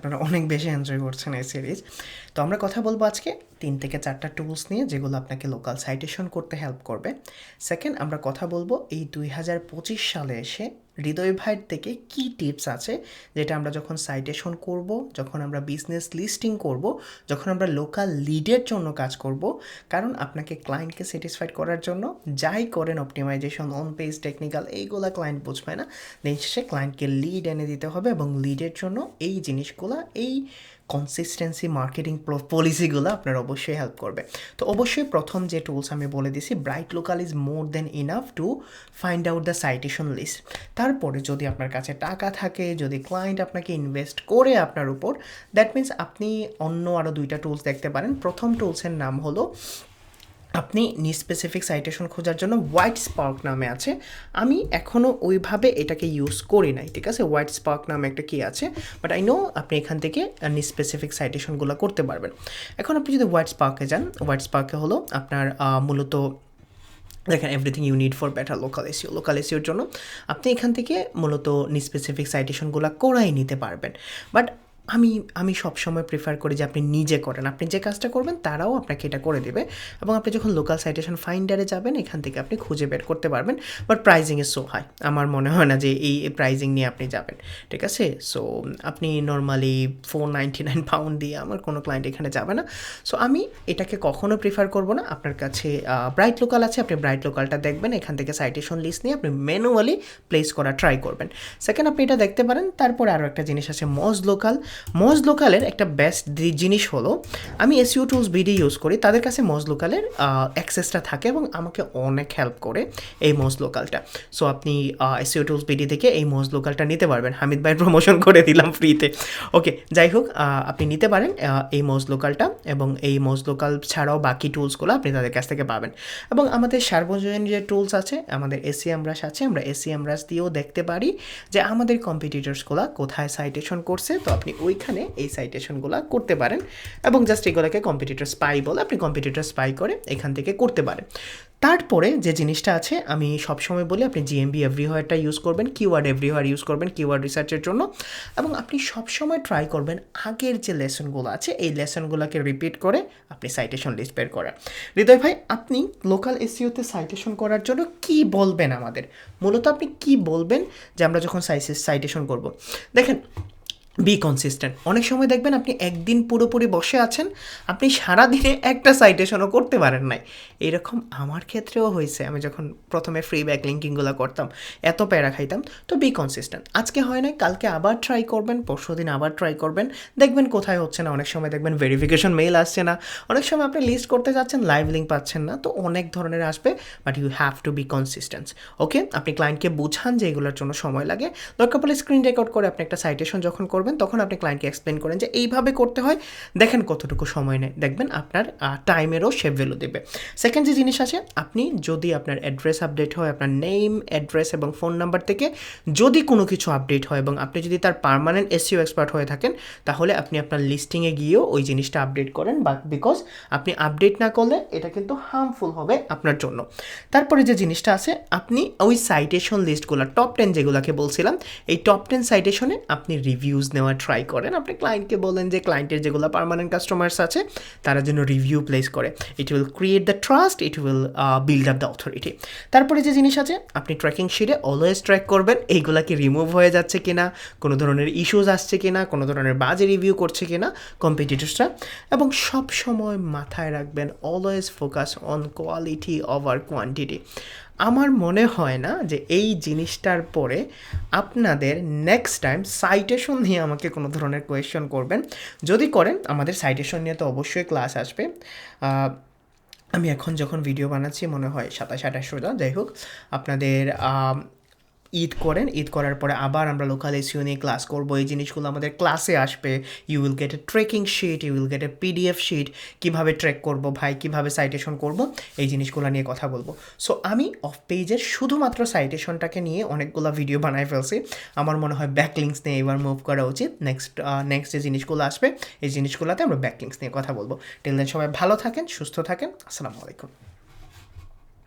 আপনারা অনেক বেশি এনজয় করছেন এই সিরিজ তো আমরা কথা বলব আজকে তিন থেকে চারটা টুলস নিয়ে যেগুলো আপনাকে লোকাল সাইটেশন করতে হেল্প করবে। সেকেন্ড আমরা কথা বলব এই দুই হাজার পঁচিশ সালে এসে হৃদয় ভাইয়ের থেকে কি টিপস আছে? যেটা আমরা যখন সাইটেশন করব, যখন আমরা বিজনেস লিস্টিং করব, যখন আমরা লোকাল লিডের জন্য কাজ করব, কারণ আপনাকে ক্লায়েন্টকে স্যাটিসফাইড করার জন্য যাই করেন অপটিমাইজেশন অন পেজ টেকনিক্যাল এইগুলো ক্লায়েন্ট বুঝবে না। দিন শেষে ক্লায়েন্টকে লিড এনে দিতে হবে এবং লিডের জন্য এই জিনিসগুলো, এই কনসিস্টেন্সি মার্কেটিং পলিসিগুলো আপনার অবশ্যই হেল্প করবে। তো অবশ্যই প্রথম যে টুলস আমি বলে দিছি bright local is more than enough to find out the citation list তারপরে যদি আপনার কাছে টাকা থাকে, যদি ক্লায়েন্ট আপনাকে ইনভেস্ট করে আপনার উপর দ্যাট মিন্স আপনি অন্য আরও দুইটা টুলস দেখতে পারেন। প্রথম টুলসের নাম হলো আপনি নি স্পেসিফিক সাইটেশন খোঁজার জন্য হোয়াইট স্পার্ক নামে আছে। আমি এখনও ওইভাবে এটাকে ইউজ করি নাই, ঠিক আছে? হোয়াইট স্পার্ক নামে একটা কি আছে? বাট আই নো আপনি এখান থেকে নি স্পেসিফিক সাইটেশনগুলো করতে পারবেন। এখন আপনি যদি হোয়াইট স্পার্কে যান হোয়াইট স্পার্কে হলো আপনার মূলত দেখেন everything you need for better local SEO local এসিওর জন্য আপনি এখান থেকে মূলত নি স্পেসিফিক সাইটেশনগুলো করাই নিতে পারবেন। বাট আমি আমি সবসময় প্রিফার করি যে আপনি নিজে করেন। আপনি যে কাজটা করবেন, তারাও আপনাকে এটা করে দেবে। এবং আপনি যখন লোকাল সাইটেশন ফাইন্ডারে যাবেন, এখান থেকে আপনি খুঁজে বের করতে পারবেন। But pricing is so high আমার মনে হয় না যে এই প্রাইজিং নিয়ে আপনি যাবেন। ঠিক আছে? সো আপনি normally four ninety nine pound দিয়ে আমার কোনো ক্লায়েন্ট এখানে যাবে না। সো আমি এটাকে কখনো প্রিফার করব না। আপনার কাছে ব্রাইট লোকাল আছে, আপনি ব্রাইট লোকালটা দেখবেন। এখান থেকে সাইটেশন লিস্ট নিয়ে আপনি ম্যানুয়ালি প্লেস করা ট্রাই করবেন। সেকেন্ড আপনি এটা দেখতে পারেন। তারপরে আরও একটা জিনিস আছে মজ লোকাল মজ লোকালের একটা বেস্ট জিনিস হলো, আমি এসইউ টুলস বিডি ইউজ করি, তাদের কাছে মজ লোকালের অ্যাক্সেসটা থাকে এবং আমাকে অনেক হেল্প করে এই মজ লোকালটা সো আপনি এসইউ টুলস বিডি থেকে এই মজ লোকালটা নিতে পারবেন। হামিদ ভাই প্রমোশন করে দিলাম ফ্রিতে ওকে যাই হোক আপনি নিতে পারেন এই মজ লোকালটা এবং এই মজ লোকাল ছাড়াও বাকি টুলসগুলো আপনি তাদের কাছ থেকে পাবেন। এবং আমাদের সার্বজনীন যে টুলস আছে, আমাদের এসি আমরাস আছে, আমরা এসি আমরাস দিয়েও দেখতে পারি যে আমাদের কম্পিটিটার্সগুলো কোথায় সাইটেশন করছে। তো, আপনি ওইখানে এই সাইটেশনগুলো করতে পারেন এবং জাস্ট এগুলোকে কম্পিটিটর স্পাই বলে আপনি কম্পিটিটর স্পাই করে এখান থেকে করতে পারেন। তারপরে যে জিনিসটা আছে, আমি সবসময় বলি আপনি জিএমবি এভরিহোয়ারটা ইউজ করবেন কিওয়ার্ড এভরিহোয়ার ইউজ করবেন কিওয়ার্ড রিসার্চের জন্য এবং আপনি সবসময় ট্রাই করবেন আগের যে লেসনগুলো আছে, এই লেসনগুলোকে রিপিট করে আপনি সাইটেশন লিস্ট বের করেন। হৃদয় ভাই, আপনি লোকাল এসিওতে সাইটেশন করার জন্য কি বলবেন আমাদের? মূলত আপনি কি বলবেন যে আমরা যখন সাইটেশন করব? দেখেন বি কনসিস্টেন্ট অনেক সময় দেখবেন আপনি একদিন পুরোপুরি বসে আছেন, আপনি সারাদিনে একটা সাইটেশনও করতে পারেন নাই। এরকম আমার ক্ষেত্রেও হয়েছে। আমি যখন প্রথমে ফ্রি ব্যাক লিঙ্কিংগুলো করতাম, এত প্যারা খাইতাম, তো বি কনসিস্টেন্ট আজকে হয় নাই, কালকে আবার ট্রাই করবেন, পরশু দিন আবার ট্রাই করবেন। দেখবেন কোথায় হচ্ছে না, অনেক সময় দেখবেন ভেরিফিকেশন মেইল আসছে না। অনেক সময় আপনি লিস্ট করতে যাচ্ছেন লাইভ লিঙ্ক পাচ্ছেন না, তো অনেক ধরনের আসবে but you have to be consistence okay আপনি ক্লায়েন্টকে বুঝান যে এগুলোর জন্য সময় লাগে। দরকার পড়লে স্ক্রিন রেকর্ড করে আপনি একটা সাইটেশন যখন করবেন, তখন আপনি ক্লায়েন্টকে এক্সপ্লেন করেন যে এইভাবে করতে হয়। দেখেন কতটুকু সময় নেয়। দেখবেন আপনার টাইমেরও সে ভ্যালু দেবে। সেকেন্ড যে জিনিস আছে, আপনি যদি আপনার অ্যাড্রেস আপডেট হয়, আপনার নেম অ্যাড্রেস এবং ফোন নাম্বার থেকে যদি কোনো কিছু আপডেট হয় এবং আপনি যদি তার পার্মানেন্ট এসিও এক্সপার্ট হয়ে থাকেন, তাহলে আপনি আপনার লিস্টিংয়ে গিয়েও ওই জিনিসটা আপডেট করেন বা বিকজ আপনি আপডেট না করলে এটা কিন্তু হার্মফুল হবে আপনার জন্য। তারপরে যে জিনিসটা আছে, আপনি ওই সাইটেশন লিস্টগুলো টপ টেন যেগুলোকে বলছিলাম, এই টপ টেন সাইটেশনে আপনি রিভিউজ নেওয়ার ট্রাই করেন। আপনি ক্লায়েন্টকে বলেন যে ক্লায়েন্টের যেগুলো পার্মানেন্ট কাস্টমার্স আছে, তারা যেন রিভিউ প্লেস করে। It will create the trust it will build up the authority তারপরে যে জিনিস আছে, আপনি ট্র্যাকিং শিটে অলওয়েজ ট্র্যাক করবেন, এইগুলা কি রিমুভ হয়ে যাচ্ছে কিনা, কোনো ধরনের ইস্যুজ আসছে কিনা, কোনো ধরনের বাজে রিভিউ করছে কিনা কম্পিটিটরসরা এবং সব সময় মাথায় রাখবেন always focus on quality over quantity আমার মনে হয় না যে এই জিনিসটার পরে আপনাদের নেক্সট টাইম সাইটেশন নিয়ে আমাকে কোনো ধরনের কোয়েশ্চন করবেন। যদি করেন, আমাদের সাইটেশন নিয়ে তো অবশ্যই ক্লাস আসবে। আমি এখন যখন ভিডিও বানাচ্ছি, মনে হয় সাতাশ, আঠাশ সোজা যাই হোক, আপনাদের ঈদ করেন। ঈদ করার পরে আবার আমরা লোকাল এসিও নিয়ে ক্লাস করব। এই জিনিসগুলো আমাদের ক্লাসে আসবে। You will get a tracking sheet you will get a PDF sheet কীভাবে ট্রেক করব ভাই, কীভাবে সাইটেশন করব, এই জিনিসগুলো নিয়ে কথা বলব। সো আমি অফ পেজের শুধুমাত্র সাইটেশনটাকে নিয়ে অনেকগুলো ভিডিও বানাই ফেলছি। আমার মনে হয় ব্যাকলিংস নিয়ে এবার মুভ করা উচিত। নেক্সট নেক্সট যে জিনিসগুলো আসবে, এই জিনিসগুলোতে আমরা ব্যাকলিংস নিয়ে কথা বলব। টেল দেন সবাই ভালো থাকেন, সুস্থ থাকেন। আসসালামু আলাইকুম।